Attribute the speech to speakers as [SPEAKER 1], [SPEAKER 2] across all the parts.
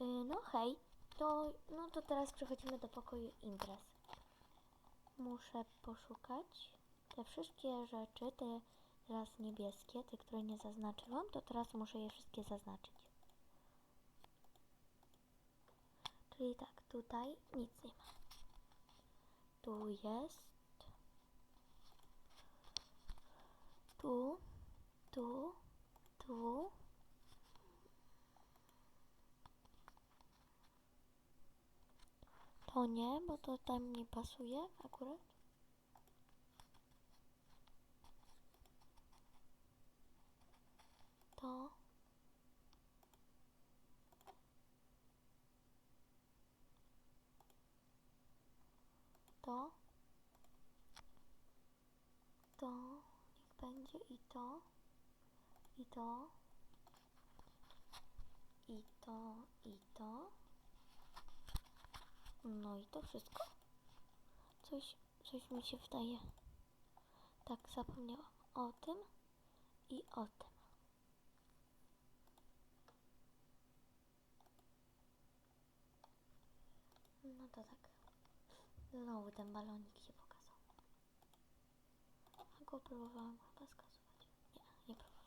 [SPEAKER 1] Y, no hej, to, no to teraz przechodzimy do pokoju imprez. Muszę poszukać te wszystkie rzeczy, te teraz niebieskie, te, które nie zaznaczyłam, to teraz muszę je wszystkie zaznaczyć. Czyli tak, tutaj nic nie ma. Tu jest. Tu, tu, tu. To nie, bo to tam nie pasuje akurat. To. To. To. Niech będzie i to. I to. I to. I to. No i to wszystko. Coś, coś mi się wydaje. Tak, zapomniałam o tym i o tym. No to tak. Znowu ten balonik się pokazał. A go próbowałam chyba skasować. Nie, nie próbowałam.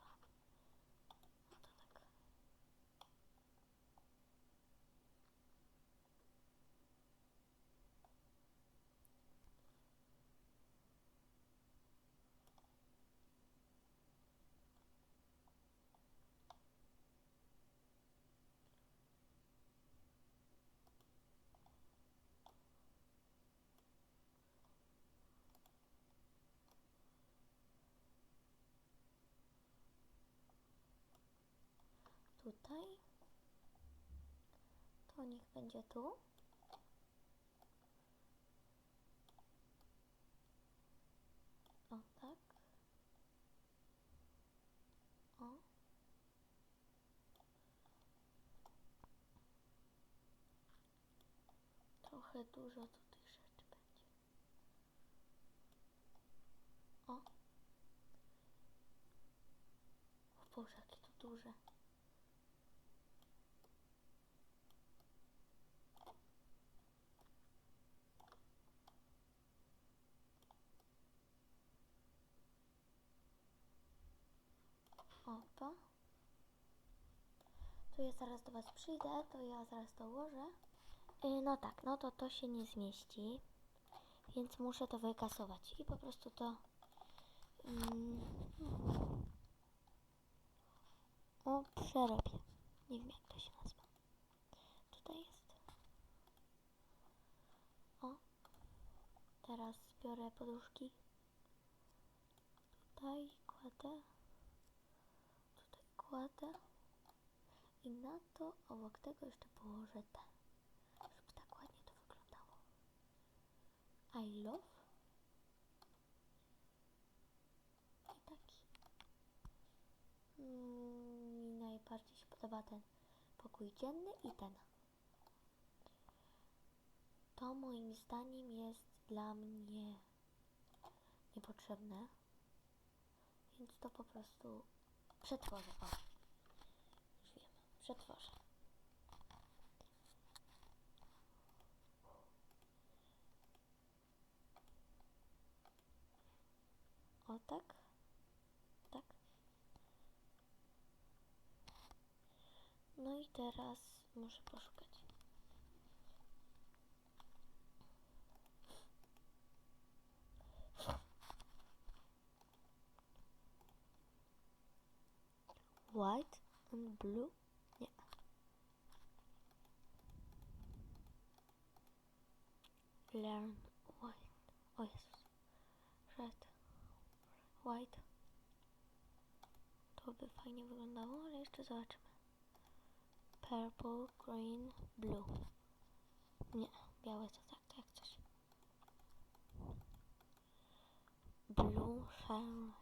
[SPEAKER 1] Tutaj. To niech będzie tu. O, tak. O. Trochę dużo tu tych rzeczy będzie. O. O Boże, jakie to duże. Opa. To ja zaraz do Was przyjdę, to ja zaraz to ułożę. Yy, no tak, no to to się nie zmieści, więc muszę to wykasować i po prostu to... Mm, o, przerobię. Nie wiem jak to się nazywa. Tutaj jest. O. Teraz biorę poduszki. Tutaj kładę kładę i na to obok tego jeszcze położę te, żeby tak ładnie to wyglądało. I love i taki. Mm, Mi najbardziej się podoba ten pokój dzienny i ten. To moim zdaniem jest dla mnie niepotrzebne, więc to po prostu Przetworzę, o. Już wiem, przetworzę. O tak. Tak. No i teraz muszę poszukać. White and blue? Nie. Learn white. O Jezus. Red. White. To by fajnie wyglądało, ale jeszcze zobaczymy. Purple, green, blue. Nie, białe to tak, to jak coś. Blue sunrise.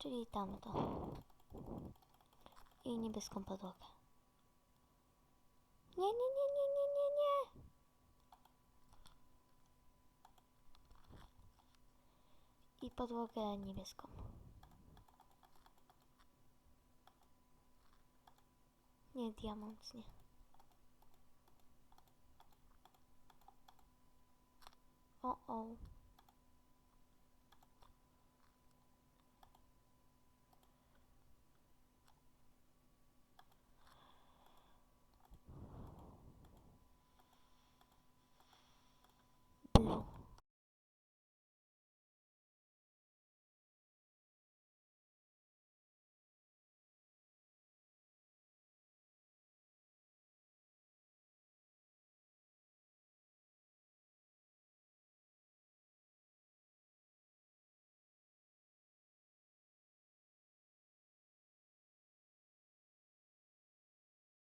[SPEAKER 1] czyli tamto. I niebieską podłogę. Nie, nie, nie, nie, nie, nie, nie. I podłogę niebieską. Nie, diamant, nie. O, o.